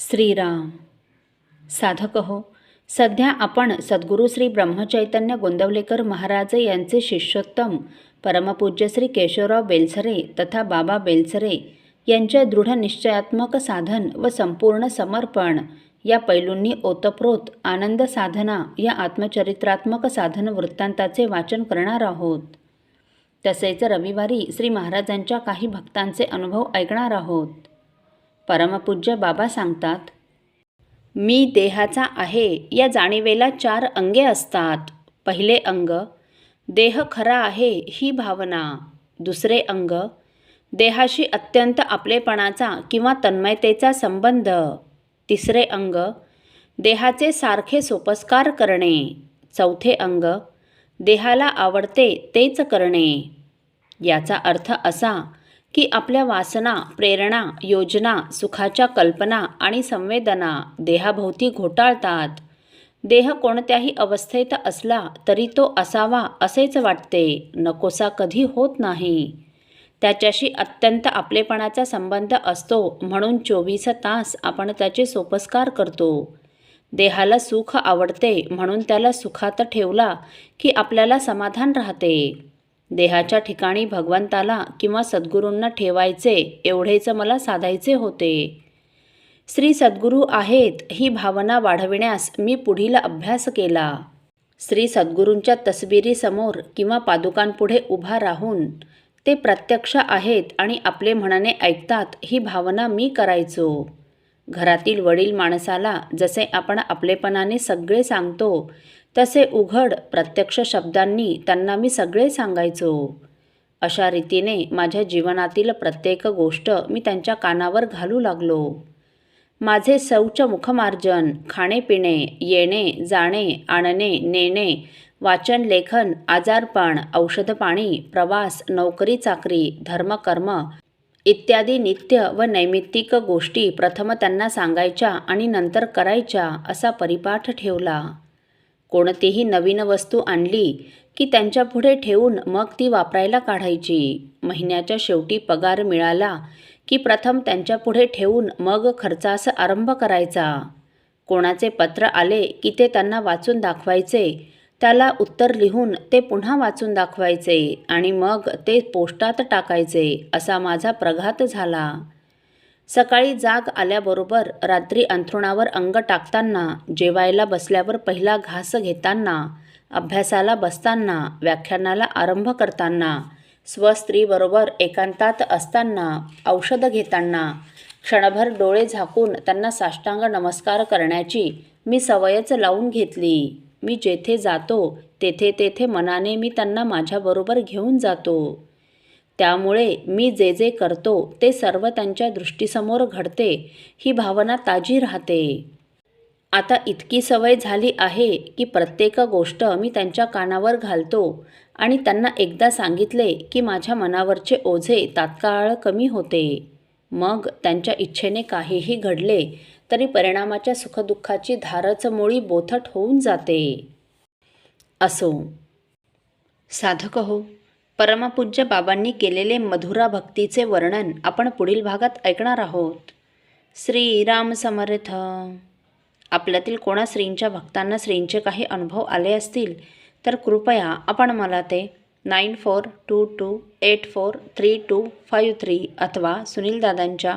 श्रीराम। साधक हो सध्या आपण सद्गुरू श्री ब्रह्मचैतन्य गोंदवलेकर महाराज यांचे शिष्योत्तम परमपूज्य श्री केशवराव बेलसरे तथा बाबा बेलसरे यांच्या दृढ निश्चयात्मक साधन व संपूर्ण समर्पण या पैलूंनी ओतप्रोत आनंद साधना या आत्मचरित्रात्मक साधन वृत्तांताचे वाचन करणार आहोत. तसेच रविवारी श्री महाराजांच्या काही भक्तांचे अनुभव ऐकणार आहोत. परमपूज्य बाबा सांगतात मी देहाचा आहे या जाणीवेला चार अंगे असतात. पहिले अंग देह खरा आहे ही भावना. दुसरे अंग देहाशी अत्यंत आपलेपणाचा किंवा तन्मयतेचा संबंध. तिसरे अंग देहाचे सारखे सोपस्कार करणे. चौथे अंग देहाला आवडते तेच करणे. याचा अर्थ असा की आपल्या वासना प्रेरणा योजना सुखाच्या कल्पना आणि संवेदना देहाभोवती घोटाळतात. देह कोणत्याही अवस्थेत असला तरी तो असावा असेच वाटते नकोसा कधी होत नाही. त्याच्याशी अत्यंत आपलेपणाचा संबंध असतो म्हणून चोवीस तास आपण त्याचे सोपस्कार करतो. देहाला सुख आवडते म्हणून त्याला सुखात ठेवला की आपल्याला समाधान राहते. देहाच्या ठिकाणी भगवंताला किंवा सद्गुरूंना ठेवायचे एवढेच मला साधायचे होते. श्री सद्गुरू आहेत ही भावना वाढविण्यास मी पुढील अभ्यास केला. श्री सद्गुरूंच्या तसबिरीसमोर किंवा पादुकांपुढे उभा राहून ते प्रत्यक्ष आहेत आणि आपले म्हणणे ऐकतात ही भावना मी करायचो. घरातील वडील माणसाला जसे आपण आपलेपणाने सगळे सांगतो तसे उघड प्रत्यक्ष शब्दांनी त्यांना मी सगळे सांगायचो. अशा रीतीने माझ्या जीवनातील प्रत्येक गोष्ट मी त्यांच्या कानावर घालू लागलो. माझे शौच मुखमार्जन खाणेपिणे येणे जाणे आणणे नेणे वाचन लेखन आजारपण औषधपाणी प्रवास नोकरी चाकरी धर्मकर्म इत्यादी नित्य व नैमित्तिक गोष्टी प्रथम त्यांना सांगायच्या आणि नंतर करायच्या असा परिपाठ ठेवला. कोणतीही नवीन वस्तू आणली की त्यांच्यापुढे ठेवून मग ती वापरायला काढायची. महिन्याच्या शेवटी पगार मिळाला की प्रथम त्यांच्यापुढे ठेवून मग खर्चास आरंभ करायचा. कोणाचे पत्र आले की ते त्यांना वाचून दाखवायचे त्याला उत्तर लिहून ते पुन्हा वाचून दाखवायचे आणि मग ते पोस्टात टाकायचे असा माझा प्रघात झाला. सकाळी जाग आल्याबरोबर रात्री अंथरुणावर अंग टाकताना जेवायला बसल्यावर पहिला घास घेताना अभ्यासाला बसताना व्याख्यानाला आरंभ करताना स्वस्त्रीबरोबर एकांतात असताना औषधं घेताना क्षणभर डोळे झाकून त्यांना साष्टांग नमस्कार करण्याची मी सवयच लावून घेतली. मी जेथे जातो तेथे तेथे मनाने मी त्यांना माझ्याबरोबर घेऊन जातो. त्यामुळे मी जे जे करतो ते सर्व त्यांच्या दृष्टीसमोर घडते ही भावना ताजी राहते. आता इतकी सवय झाली आहे की प्रत्येक गोष्ट मी त्यांच्या कानावर घालतो आणि त्यांना एकदा सांगितले की माझ्या मनावरचे ओझे तात्काळ कमी होते. मग त्यांच्या इच्छेने काहीही घडले तरी परिणामाच्या सुखदुःखाची धारच मुळी बोथट होऊन जाते. असो. साधक हो. परमपूज्य बाबांनी केलेले मधुरा भक्तीचे वर्णन आपण पुढील भागात ऐकणार आहोत. श्रीराम समर्थ. आपल्यातील कोणा श्रींच्या भक्तांना श्रींचे काही अनुभव आले असतील तर कृपया आपण मला ते nine four two two eight four three two five three अथवा सुनीलदादांच्या